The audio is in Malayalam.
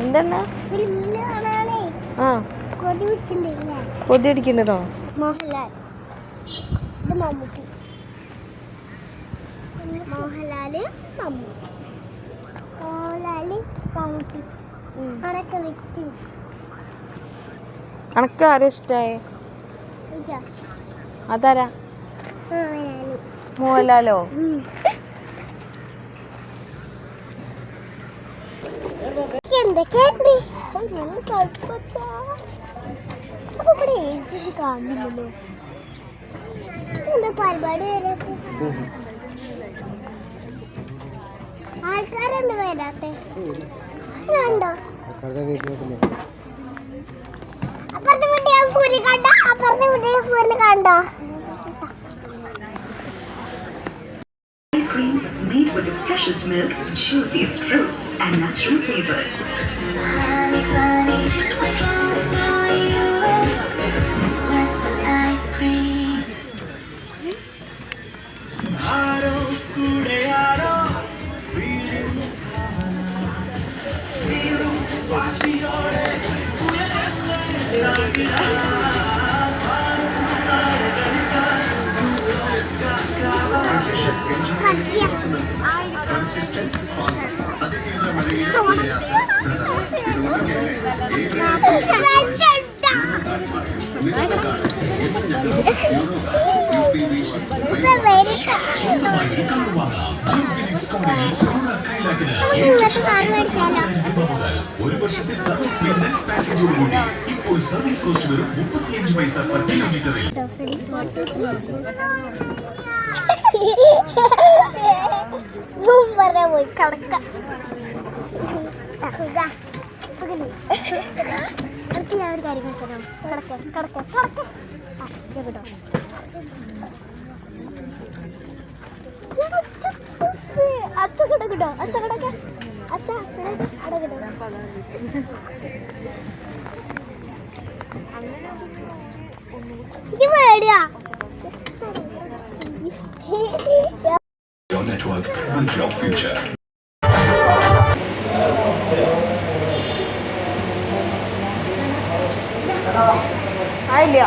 എന്താണ് ആ. കൊതി അടിക്കണ്ടോ വെച്ചിട്ട്. അതാരാ? മോഹൻലാലോ. എന്തൊക്കെയുണ്ട് അപ്പൊ ഇവിടെ എ സി കാണുന്നില്ലല്ലോ എന്താ പരിപാടി വരെ? ആൾക്കാരൊന്നും വരാത്തെ? കണ്ടോ അപ്പുറത്തെ കുട്ടിയെ സൂര്യ കണ്ട? അപ്പുറത്തെ കുട്ടിയെ സൂര്യനെ കണ്ടോ? creams made with the freshest milk, juiciest fruits, and natural flavors. Honey, Thank you. മുതൽ ഒരു വർഷത്തെ സർവീസ് മെയിന്റനൻസ് പാക്കേജോടുകൂടി ഇപ്പോൾ സർവീസ് കോസ്റ്റ് വെറും മുപ്പത്തിയഞ്ച് പൈസ per കിലോമീറ്ററിൽ മുമ്പറ പോയി. കടക്ക. എനിക്ക് ഞാൻ ഒരു കാര്യം മനസ്സിലാവും കടക്ക കടക്ക കടക്ക. കേട്ടോ അച്ഛ കിടക്കട്ടോ അച്ഛ കിടക്ക അച്ഛ അടകിട്ടോ ഇത് പേടിയാ. your network and your future. Hi, ആയില്ല